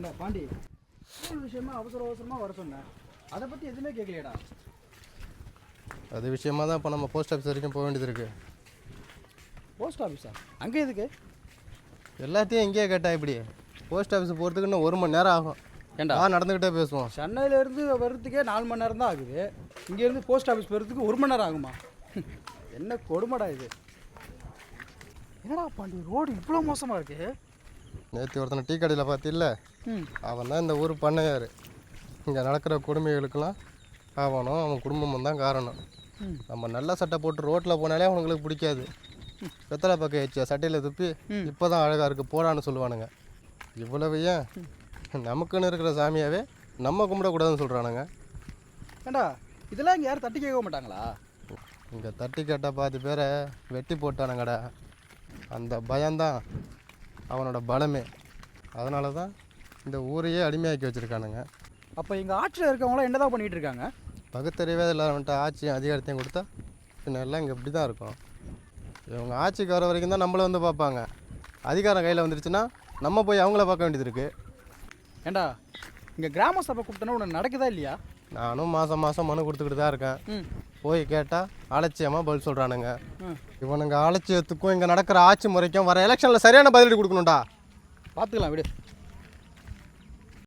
ஏண்டா பாண்டி ஸ்கூல் விஷயமா அவசர அவசரமாக வர சொன்னேன் அதை பற்றி எதுவுமே கேட்கலையடா அது விஷயமா தான் இப்போ நம்ம போஸ்ட் ஆஃபீஸ் வரைக்கும் போக வேண்டியது இருக்குது போஸ்ட் ஆஃபீஸா அங்கே எதுக்கு? எல்லாத்தையும் இங்கேயே கேட்டா இப்படி. போஸ்ட் ஆஃபீஸ் போகிறதுக்கு இன்னும் ஒரு மணி நேரம் ஆகும். ஏண்டா? நடந்துக்கிட்டே பேசுவோம். சென்னையிலேருந்து வர்றதுக்கே நாலு மணி நேரம் தான் ஆகுது. இங்கேருந்து போஸ்ட் ஆஃபீஸ் போகிறதுக்கு ஒரு மணி நேரம் ஆகுமா? என்ன கொடுமைடா இது. என்னடா பாண்டி ரோடு இவ்வளோ மோசமாக இருக்கு? நேற்று ஒருத்தனை டீ கடையில் பார்த்தில்ல? அவன் தான் இந்த ஊர் பண்ணையார். இங்கே நடக்கிற கொடுமைகளுக்கெல்லாம் அவனும் அவன் குடும்பமும் தான் காரணம். நம்ம நல்ல சட்டை போட்டு ரோட்டில் போனாலே அவங்களுக்கு பிடிக்காது. வெத்தலை பக்கம் வச்சா சட்டையில் துப்பி இப்போ தான் அழகாக இருக்குது போடான்னு சொல்லுவானுங்க. இவ்வளவு ஏன்? நமக்குன்னு இருக்கிற சாமியாவே நம்ம கும்பிடக்கூடாதுன்னு சொல்கிறானுங்க ஏண்டா இதெல்லாம் இங்கே யாரும் தட்டி கேட்க மாட்டாங்களா? இங்கே தட்டி கேட்டால் பாதி பேரை வெட்டி போட்டானுங்கடா. அந்த பயம்தான். அவனோட பலமே. அதனால தான் இந்த ஊரையே அடிமையாக்கி வச்சுருக்கானுங்க. அப்போ எங்கள் ஆட்சியில் இருக்கவங்களாம் என்னதான் பண்ணிட்டு இருக்காங்க? பகுத்தறிவே இல்லாமட்ட ஆட்சியும் அதிகாரத்தையும் கொடுத்தா பின்ன எல்லாம் இங்கே இப்படி தான் இருக்கும். இவங்க ஆட்சிக்கு வர வரைக்கும் தான் நம்மளை வந்து பார்ப்பாங்க. அதிகாரம் கையில் வந்துருச்சுன்னா நம்ம போய் அவங்கள பார்க்க வேண்டியது இருக்குது ஏண்டா இங்கே கிராம சபை கூப்பிட்டோன்னா உனக்கு நடக்குதா இல்லையா? நானும் மாதம் மாதம் மனு கொடுத்துக்கிட்டு தான் இருக்கேன் போய் கேட்டால் அலட்சியமாக பதில் சொல்கிறானுங்க இவனுங்க அலட்சியத்துக்கும் இங்கே நடக்கிற ஆட்சி முறைக்கும் வர எலெக்ஷனில் சரியான பதிலடி கொடுக்கணும்டா. பார்த்துக்கலாம் விடு.